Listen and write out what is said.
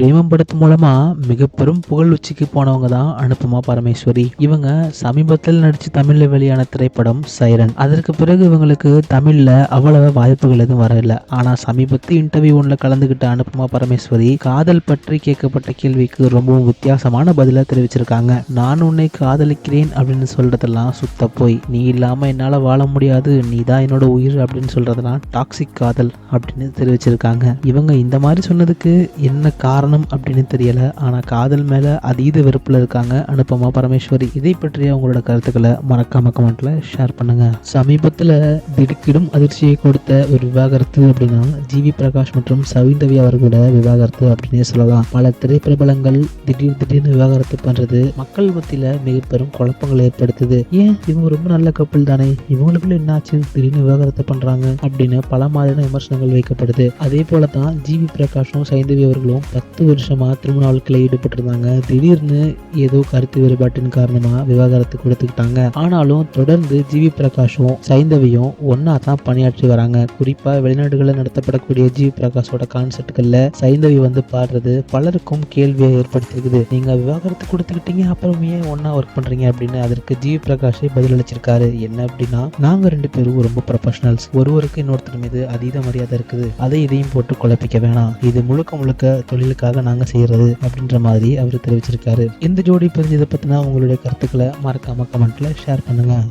பிரேமம் படத்து மூலமா மிக பெரும் புகழ் உச்சிக்கு போனவங்க தான் அனுபமா பரமேஸ்வரி. இவங்க சமீபத்தில் நடிச்சு தமிழ்ல வெளியான திரைப்படம் சைரன். அதற்கு பிறகு இவங்களுக்கு தமிழ்ல அவ்வளவு வாய்ப்புகள் எதுவும் வரல ஆனா சமீபத்து இன்டர்வியூ ஒன்றில் கலந்துகிட்ட அனுபமா பரமேஸ்வரி காதல் பற்றி கேட்கப்பட்ட கேள்விக்கு ரொம்பவும் வித்தியாசமான பதிலை தெரிவிச்சிருக்காங்க. நான் உன்னை காதலிக்கிறேன் அப்படின்னு சொல்றதெல்லாம் சுத்த போய். நீ இல்லாம என்னால வாழ முடியாது. நீ தான் என்னோட உயிர் அப்படின்னு சொல்றதெல்லாம் டாக்ஸிக் காதல் அப்படின்னு தெரிவிச்சிருக்காங்க. இவங்க இந்த மாதிரி சொன்னதுக்கு என்ன காரணம் அப்படின்னு தெரியலை. ஆனால் காதல் மேலே அதீத வெறுப்பில் இருக்காங்க அனுபமா பரமேஸ்வரி. இதை பற்றிய உங்களோட கருத்துக்களை மறக்காம கமெண்ட்ல ஷேர் பண்ணுங்க. சமீபத்தில் திடுக்கிடும் அதிர்ச்சியை கொடுத்த ஒரு விவாகரத்து அப்படின்னா ஜிவி பிரகாஷ் மற்றும் சவிந்தவி அவர்களோட விவாகரத்து அப்படின்னே சொல்லலாம். பல திரைப்பிரபலங்கள் திடீர் திடீர்னு விவாகரத்து பண்றது மக்கள் மத்தியில் மிக பெரும் குழப்பங்களை ஏற்படுத்துது. ஏன்? இவங்க ரொம்ப நல்ல கப்பல் தானே. இவங்களுக்குள்ள என்னாச்சு திடீர்னு விவாகரத்து பண்றாங்க அப்படின்னு பல மாதிரியான விமர்சனங்கள் வைக்கப்படுது. அதே போல தான் ஜிவி பிரகாஷும் சைந்தவி அவர்களும் பத்து வருஷமா திருமண வாழ்க்கையில ஈடுபட்டிருந்தாங்க. திடீர்னு ஏதோ கருத்து வேறுபாட்டின் காரணமாக விவாகரத்து கொடுத்துக்கிட்டாங்க. ஆனாலும் தொடர்ந்து ஜிவி பிரகாஷும் சைந்தவியும் ஒன்னா தான் பணியாற்றி வராங்க. குறிப்பாக வெளிநாடுகளில் நடத்தப்படக்கூடிய ஜிவி பிரகாஷோட கான்செர்ட்கள்ல சைந்தவி வந்து பாடுறது பலருக்கும் கேள்வியை ஏற்படுத்தியிருக்குது. நீங்கள் விவாகரத்து கொடுத்துக்கிட்டீங்க அப்புறம் ஏன் ஒன்னா ஒர்க் பண்ணுறீங்க அப்படின்னு அதற்கு ஜிவி பிரகாஷே பதிலளிச்சிருக்காரு. என்ன அப்படின்னா நாங்கள் ரெண்டு பேரும் ரொம்ப ப்ரொஃபஷனல்ஸ் ஒருவருக்கு இன்னொருத்தர் மீது அதீத மரியாதை இருக்குது. அதை இதையும் போட்டு குழப்பிக்க வேணாம். இது முழுக்க முழுக்க தொழிலுக்கு தொழிலுக்காக நாங்க செய்யறது அப்படின்ற மாதிரி அவர் தெரிவிச்சிருக்காரு. இந்த ஜோடி பிரிஞ்சதை பத்தின உங்களுடைய கருத்துக்களை மறக்காம கமெண்ட்டில் ஷேர் பண்ணுங்க.